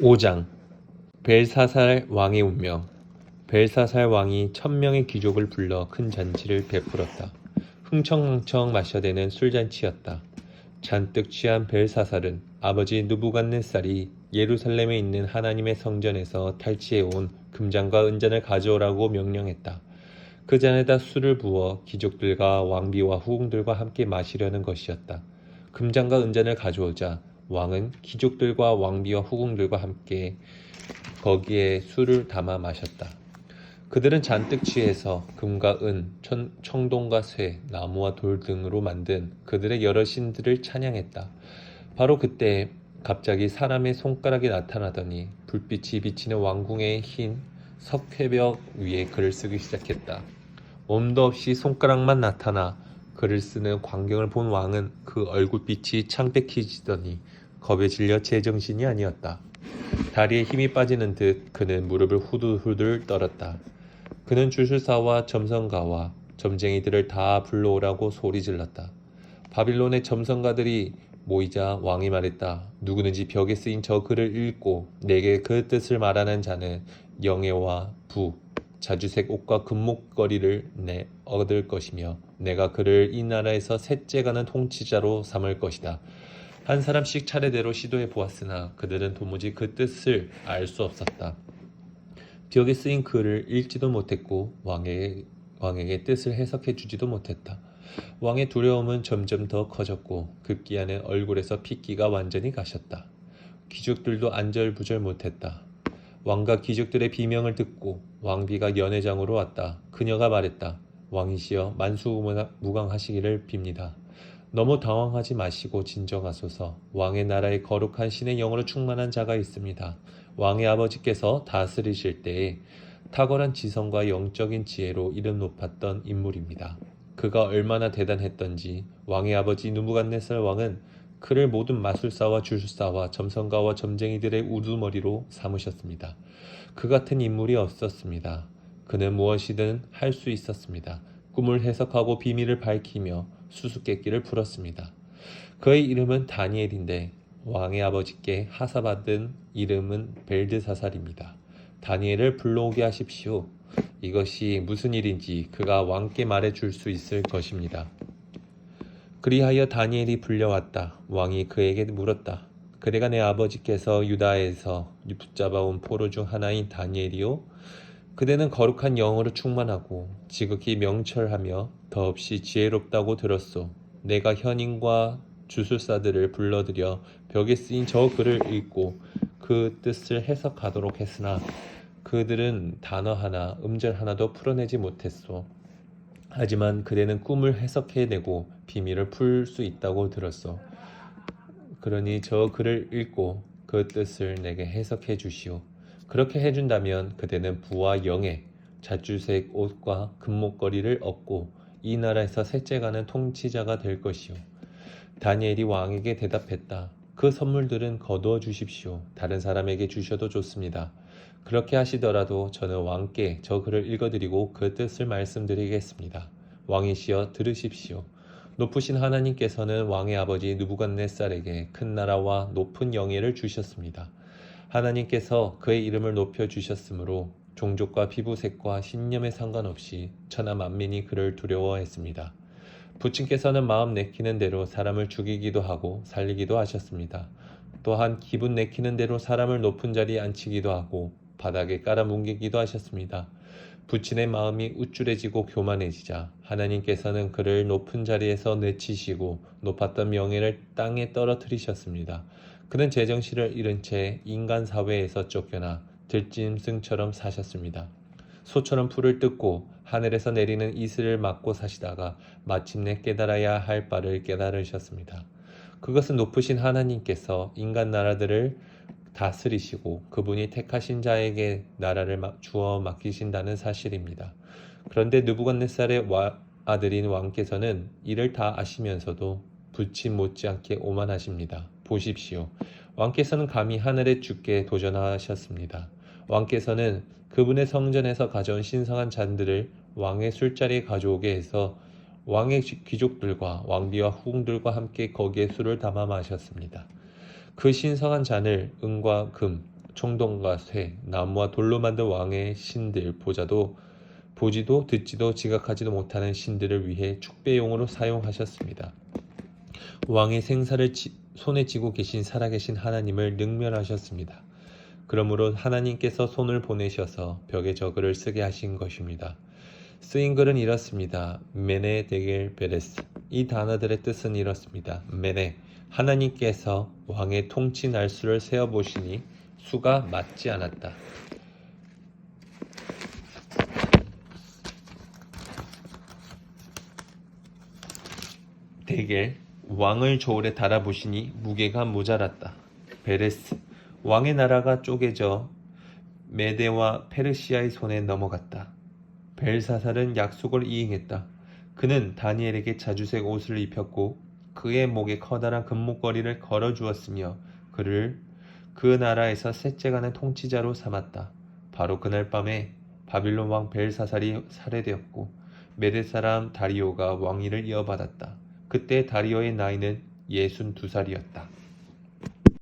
5장 벨사살 왕의 운명 벨사살 왕이 천명의 귀족을 불러 큰 잔치를 베풀었다. 흥청망청 마셔대는 술잔치였다. 잔뜩 취한 벨사살은 아버지 누부갓네살이 예루살렘에 있는 하나님의 성전에서 탈취해온 금잔과 은잔을 가져오라고 명령했다. 그 잔에다 술을 부어 귀족들과 왕비와 후궁들과 함께 마시려는 것이었다. 금잔과 은잔을 가져오자 왕은 귀족들과 왕비와 후궁들과 함께 거기에 술을 담아 마셨다. 그들은 잔뜩 취해서 금과 은, 천, 청동과 쇠, 나무와 돌 등으로 만든 그들의 여러 신들을 찬양했다. 바로 그때 갑자기 사람의 손가락이 나타나더니 불빛이 비치는 왕궁의 흰 석회벽 위에 글을 쓰기 시작했다. 몸도 없이 손가락만 나타나 글을 쓰는 광경을 본 왕은 그 얼굴빛이 창백해지더니 겁에 질려 제정신이 아니었다. 다리에 힘이 빠지는 듯 그는 무릎을 후들후들 떨었다. 그는 주술사와 점성가와 점쟁이들을 다 불러오라고 소리 질렀다. 바빌론의 점성가들이 모이자 왕이 말했다. 누구든지 벽에 쓰인 저 글을 읽고 내게 그 뜻을 말하는 자는 영예와 부, 자주색 옷과 금목걸이를 내 얻을 것이며 내가 그를 이 나라에서 셋째 가는 통치자로 삼을 것이다. 한 사람씩 차례대로 시도해 보았으나 그들은 도무지 그 뜻을 알 수 없었다. 벽에 쓰인 글을 읽지도 못했고 왕에게, 왕에게 뜻을 해석해 주지도 못했다. 왕의 두려움은 점점 더 커졌고 급기야는 얼굴에서 핏기가 완전히 가셨다. 귀족들도 안절부절 못했다. 왕과 귀족들의 비명을 듣고 왕비가 연회장으로 왔다. 그녀가 말했다. 왕이시여 만수무강하시기를 빕니다. 너무 당황하지 마시고 진정하소서. 왕의 나라에 거룩한 신의 영으로 충만한 자가 있습니다. 왕의 아버지께서 다스리실 때에 탁월한 지성과 영적인 지혜로 이름 높았던 인물입니다. 그가 얼마나 대단했던지 왕의 아버지 누부갓네살 왕은 그를 모든 마술사와 주술사와 점성가와 점쟁이들의 우두머리로 삼으셨습니다. 그 같은 인물이 없었습니다. 그는 무엇이든 할 수 있었습니다. 꿈을 해석하고 비밀을 밝히며 수수께끼를 풀었습니다. 그의 이름은 다니엘인데 왕의 아버지께 하사받은 이름은 벨드사살입니다. 다니엘을 불러오게 하십시오. 이것이 무슨 일인지 그가 왕께 말해 줄 수 있을 것입니다. 그리하여 다니엘이 불려왔다. 왕이 그에게 물었다. 그대가 내 아버지께서 유다에서 붙잡아온 포로 중 하나인 다니엘이요? 그대는 거룩한 영으로 충만하고 지극히 명철하며 더없이 지혜롭다고 들었소. 내가 현인과 주술사들을 불러들여 벽에 쓰인 저 글을 읽고 그 뜻을 해석하도록 했으나 그들은 단어 하나, 음절 하나도 풀어내지 못했소. 하지만 그대는 꿈을 해석해내고 비밀을 풀 수 있다고 들었소. 그러니 저 글을 읽고 그 뜻을 내게 해석해 주시오. 그렇게 해준다면 그대는 부와 영예, 자주색 옷과 금목걸이를 얻고 이 나라에서 셋째 가는 통치자가 될 것이오. 다니엘이 왕에게 대답했다. 그 선물들은 거두어 주십시오. 다른 사람에게 주셔도 좋습니다. 그렇게 하시더라도 저는 왕께 저 글을 읽어드리고 그 뜻을 말씀드리겠습니다. 왕이시여 들으십시오. 높으신 하나님께서는 왕의 아버지 누부갓네살에게 큰 나라와 높은 영예를 주셨습니다. 하나님께서 그의 이름을 높여 주셨으므로 종족과 피부색과 신념에 상관없이 천하 만민이 그를 두려워했습니다. 부친께서는 마음 내키는 대로 사람을 죽이기도 하고 살리기도 하셨습니다. 또한 기분 내키는 대로 사람을 높은 자리에 앉히기도 하고 바닥에 깔아뭉개기도 하셨습니다. 부친의 마음이 우쭐해지고 교만해지자 하나님께서는 그를 높은 자리에서 내치시고 높았던 명예를 땅에 떨어뜨리셨습니다. 그는 제정신을 잃은 채 인간 사회에서 쫓겨나 들짐승처럼 사셨습니다. 소처럼 풀을 뜯고 하늘에서 내리는 이슬을 맞고 사시다가 마침내 깨달아야 할 바를 깨달으셨습니다. 그것은 높으신 하나님께서 인간 나라들을 다스리시고 그분이 택하신 자에게 나라를 주어 맡기신다는 사실입니다. 그런데 느부갓네살의 아들인 왕께서는 이를 다 아시면서도 부친 못지않게 오만하십니다. 보십시오. 왕께서는 감히 하늘의 주께 도전하셨습니다. 왕께서는 그분의 성전에서 가져온 신성한 잔들을 왕의 술자리에 가져오게 해서 왕의 귀족들과 왕비와 후궁들과 함께 거기에 술을 담아 마셨습니다. 그 신성한 잔을 은과 금, 총동과 쇠, 나무와 돌로 만든 왕의 신들 보자도 보지도 듣지도 지각하지도 못하는 신들을 위해 축배용으로 사용하셨습니다. 왕의 생사를 지- 손에 쥐고 계신 살아계신 하나님을 능멸하셨습니다. 그러므로 하나님께서 손을 보내셔서 벽에 저글을 쓰게 하신 것입니다. 쓰인 글은 이렇습니다. 메네 데겔 베레스. 이 단어들의 뜻은 이렇습니다. 메네. 하나님께서 왕의 통치 날수를 세어 보시니 수가 맞지 않았다. 데겔 왕을 저울에 달아보시니 무게가 모자랐다. 베레스 왕의 나라가 쪼개져 메데와 페르시아의 손에 넘어갔다. 벨사살은 약속을 이행했다. 그는 다니엘에게 자주색 옷을 입혔고 그의 목에 커다란 금목걸이를 걸어 주었으며 그를 그 나라에서 셋째 가는 통치자로 삼았다. 바로 그날 밤에 바빌론 왕 벨사살이 살해되었고 메데 사람 다리오가 왕위를 이어받았다. 그때 다리오의 나이는 예순 두 살이었다.